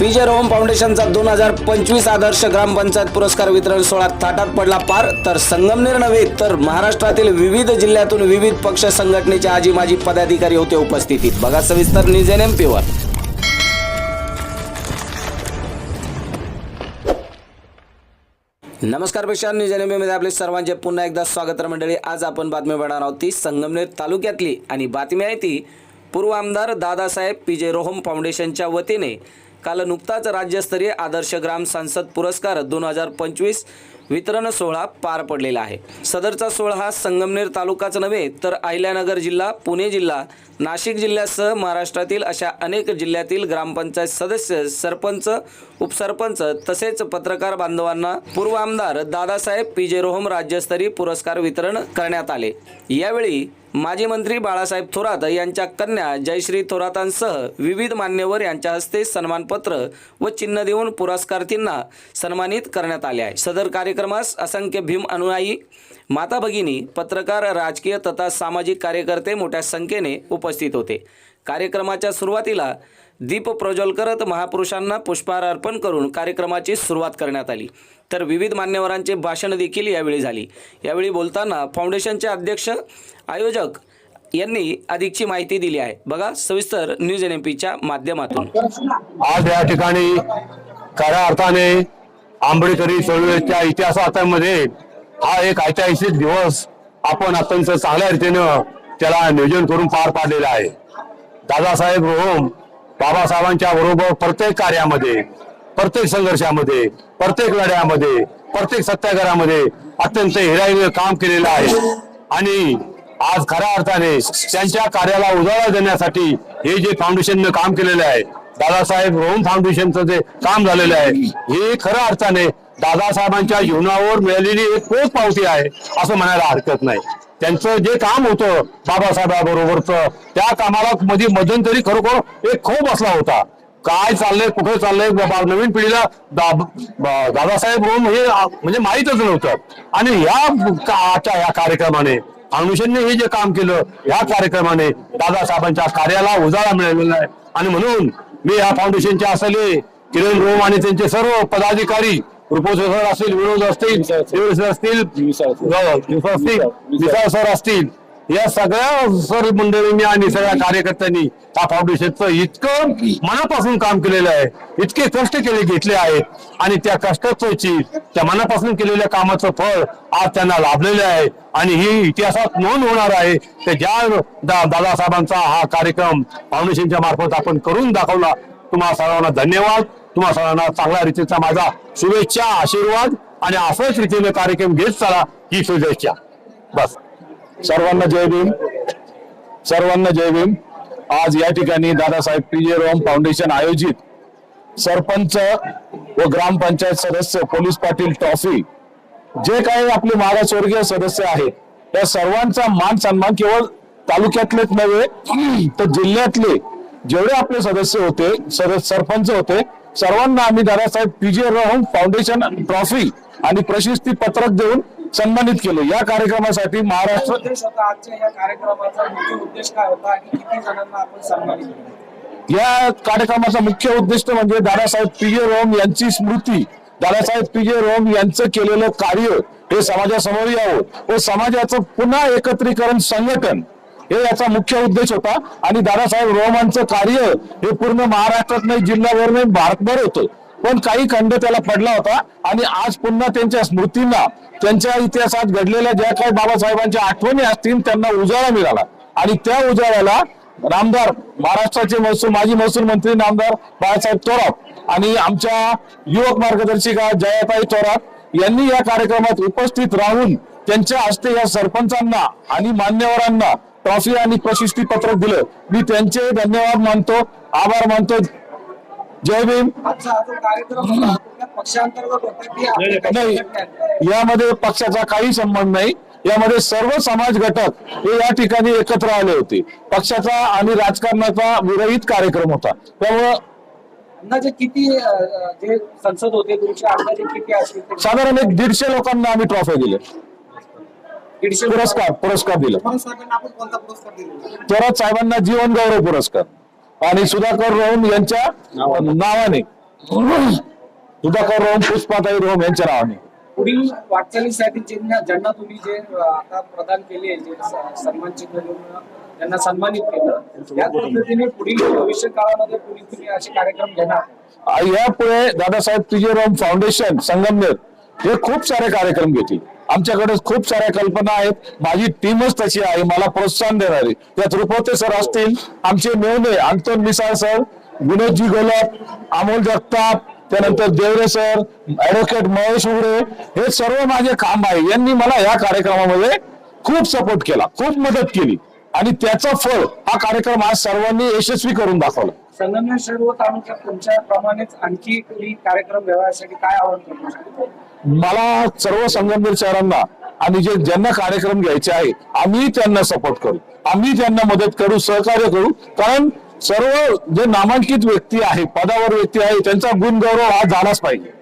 PJ Roham फाउंडेशनचा दोन हजार पंचवीस आदर्श ग्रामपंचायत पुरस्कार वितरण सोहळा थाटात पडला पार. तर संगमनेर नव्हे तर महाराष्ट्रातील विविध जिल्ह्यातून विविध पक्ष संघटनेचे आजी माजी पदाधिकारी होते उपस्थितीत. बघा सविस्तर न्यूज एन एम पीवर नमस्कारपेक्षा न्यूज एनमध्ये आपले सर्वांचे पुन्हा एकदा स्वागत मंडळी आज आपण बातमी बघणार आहोत ती संगमनेर तालुक्यातली. आणि बातमी आहे ती पूर्व आमदार दादासाहेब पी जे रोहम फाउंडेशनच्या वतीने. काल नुकताच राज्यस्तरीय आदर्श ग्राम सांसद पुरस्कार दोन हजार पंचवीस वितरण सोहळा पार पडलेला आहे. सदरचा सोहळा हा संगमनेर तालुकाच नव्हे तर अहिल्यानगर जिल्हा पुणे जिल्हा नाशिक जिल्ह्यासह महाराष्ट्रातील अशा अनेक जिल्ह्यातील ग्रामपंचायत सदस्य सरपंच उपसरपंच तसेच पत्रकार बांधवांना पूर्व आमदार दादासाहेब पी जे रोहम राज्यस्तरीय पुरस्कार वितरण करण्यात आले. यावेळी माजी मंत्री बाळासाहेब थोरात यांच्या कन्या जयश्री थोरातांसह विविध मान्यवर यांच्या हस्ते सन्मानपत्र व चिन्ह देऊन पुरस्कार्थींना सन्मानित करण्यात आले आहे. सदर कार्यक्रमास असंख्य भीम अनुयायी माता भगिनी पत्रकार राजकीय तथा सामाजिक कार्यकर्ते मोठ्या संख्येने उपस्थित होते. कार्यक्रमाच्या सुरुवातीला दीप प्रज्वल करत महापुरुषांना पुष्पहार अर्पण करून कार्यक्रमाची सुरुवात करण्यात आली. तर विविध मान्यवरांचे भाषण देखील यावेळी झाली. यावेळी बोलताना फाउंडेशनचे अध्यक्ष आयोजक यांनी अधिकची माहिती दिली आहे. बघा सविस्तर न्यूज एन एम पीच्या माध्यमातून. आज या ठिकाणी खऱ्या अर्थाने आंबेडकरी चळवळीच्या इतिहासामध्ये हा एक ऐतिहासिक दिवस आपण अत्यंत चांगल्या रीतीनं त्याला नियोजन करून पार पाडलेला आहे. दादासाहेब ओम बाबासाहेबांच्या बरोबर प्रत्येक कार्यामध्ये प्रत्येक संघर्षामध्ये प्रत्येक लढ्यामध्ये प्रत्येक सत्याग्रहामध्ये अत्यंत हिराईने काम केलेलं आहे. आणि आज खऱ्या अर्थाने त्यांच्या कार्याला उजाळा देण्यासाठी हे जे फाउंडेशननं काम केलेलं आहे दादासाहेब रोहन फाउंडेशनचं जे काम झालेलं आहे हे खऱ्या अर्थाने दादासाहेबांच्या जीवनावर मिळालेली एक पोच पावती आहे असं म्हणायला हरकत नाही. त्यांचं जे काम होतं बाबासाहेबाबरोबरचं त्या कामाला मध्ये मध्यंतरी खरोखर एक खूप बसला होता. काय चाललंय कुठे चाललंय नवीन पिढीला दादासाहेब रोम हे म्हणजे माहीतच नव्हतं. आणि या या कार्यक्रमाने फाउंडेशनने हे जे काम केलं ह्या कार्यक्रमाने दादासाहेबांच्या कार्याला उजाळा मिळालेला आहे. आणि म्हणून मी या फाउंडेशनचे असलेले किरण रोम आणि त्यांचे सर्व पदाधिकारी सर असतील विनोद असतील सर असतील विशाल सर असतील या सगळ्या सर मंडळींनी आणि सगळ्या कार्यकर्त्यांनी त्या फाउंडेशनचं इतकं मनापासून काम केलेलं आहे. इतके कष्ट केले घेतले आहेत. आणि त्या कष्टाची त्या मनापासून केलेल्या कामाचं फळ आज त्यांना लाभलेलं आहे. आणि ही इतिहासात नोंद होणार आहे. की ज्या दादासाहेबांचा हा कार्यक्रम फाउंडेशनच्या मार्फत आपण करून दाखवला. तुम्हा सर्वांना धन्यवाद. तुम्हा सर्वांना चांगल्या रीतीचा माझा शुभेच्छा आशीर्वाद आणि असंच रीतीने कार्यक्रम घेत चला ही शुभेच्छा. बस. सर्वांना जय भीम. सर्वांना जय भीम. आज या ठिकाणी दादासाहेब पी रोम फाउंडेशन आयोजित सरपंच व ग्रामपंचायत सदस्य पोलीस पाटील ट्रॉफी. जे काही आपले मागासवर्गीय सदस्य आहेत त्या सर्वांचा मान सन्मान केवळ तालुक्यातलेच नव्हे तर जिल्ह्यातले जेवढे आपले सदस्य होते सरपंच होते सर्वांना आम्ही दादासाहेब पी जे रोहम फाउंडेशन ट्रॉफी आणि प्रशस्ती पत्रक देऊन सन्मानित केले. या कार्यक्रमासाठी महाराष्ट्र या कार्यक्रमाचा मुख्य उद्दिष्ट म्हणजे दादासाहेब पी जे रोम यांची स्मृती. दादासाहेब पी जे रोम यांचं केलेलं कार्य हे समाजासमोर यावं व समाजाचं पुन्हा एकत्रीकरण संघटन हे याचा मुख्य उद्देश होता. आणि दादासाहेब रोमांचं कार्य हे पूर्ण महाराष्ट्रात नाही जिल्ह्याभर नाही भारतभर होतं. पण काही खंड त्याला पडला होता. आणि आज पुन्हा त्यांच्या स्मृतींना त्यांच्या इतिहासात घडलेल्या ज्या काही बाबासाहेबांच्या आठवणी असतील त्यांना उजाळा मिळाला. आणि त्या उजाळ्याला नामदार महाराष्ट्राचे महसूल माजी महसूल मंत्री नामदार बाळासाहेब थोरात आणि आमच्या युवक मार्गदर्शिका जयाताई थोरात यांनी या कार्यक्रमात उपस्थित राहून त्यांच्या हस्ते या सरपंचांना आणि मान्यवरांना ट्रॉफी आणि प्रशस्ती पत्रक दिलं. मी त्यांचे धन्यवाद मानतो आभार मानतो. जय भीम. नाही? यामध्ये पक्षाचा काही संबंध नाही. यामध्ये सर्व समाज घटक हे या ठिकाणी एकत्र आले होते. पक्षाचा आणि राजकारणाचा विरहित कार्यक्रम होता. त्यामुळं अंदाजे किती जे संसद होते अंदाजे किती असतील? साधारण एक दीडशे लोकांना आम्ही ट्रॉफी दिले दीडशे पुरस्कार पुरस्कार दिले. साहेबांना आपण कोणता पुरस्कार दिला? थोरात साहेबांना जीवन गौरव पुरस्कार. आणि सुधाकर रोहन यांच्या नावाने. सुधाकर रोम पुष्पाताई रोम यांच्या नावाने. पुढील वाटचालीसाठी ज्यांना ज्यांना तुम्ही जे आता प्रदान केले जे सन्मान चिन्ह त्यांना सन्मानित केलं त्याच पद्धतीने पुढील भविष्य काळामध्ये पुढील तुम्ही असे कार्यक्रम घेणार. यापुढे दादासाहेब पीजे रोम फाउंडेशन संगमनेर हे खूप सारे कार्यक्रम घेतील. आमच्याकडे खूप साऱ्या कल्पना आहेत. माझी टीमच तशी आहे. मला प्रोत्साहन देणारी. त्यात रुपवते सर असतील आमचे मेवणे अंतोन मिसाळ सर विनोदजी गोलप अमोल जगताप त्यानंतर देवरे सर ऍडव्होकेट महेश उगडे हे सर्व माझे काम आहे. यांनी मला या कार्यक्रमामध्ये खूप सपोर्ट केला खूप मदत केली. आणि त्याचं फळ हा कार्यक्रम आज सर्वांनी यशस्वी करून दाखवला. संगमनेर सर्व तालुक्यात तुमच्या प्रमाणेच आणखी तुम्ही कार्यक्रम व्यवहारासाठी काय आवाहन करू मला सर्व संगमनेर शहरांना आणि जे ज्यांना कार्यक्रम घ्यायचे आहे आम्ही त्यांना सपोर्ट करू. आम्ही त्यांना मदत करू सहकार्य करू. कारण सर्व जे नामांकित व्यक्ती आहे पदावर व्यक्ती आहे त्यांचा गुणगौरव हा झालाच पाहिजे.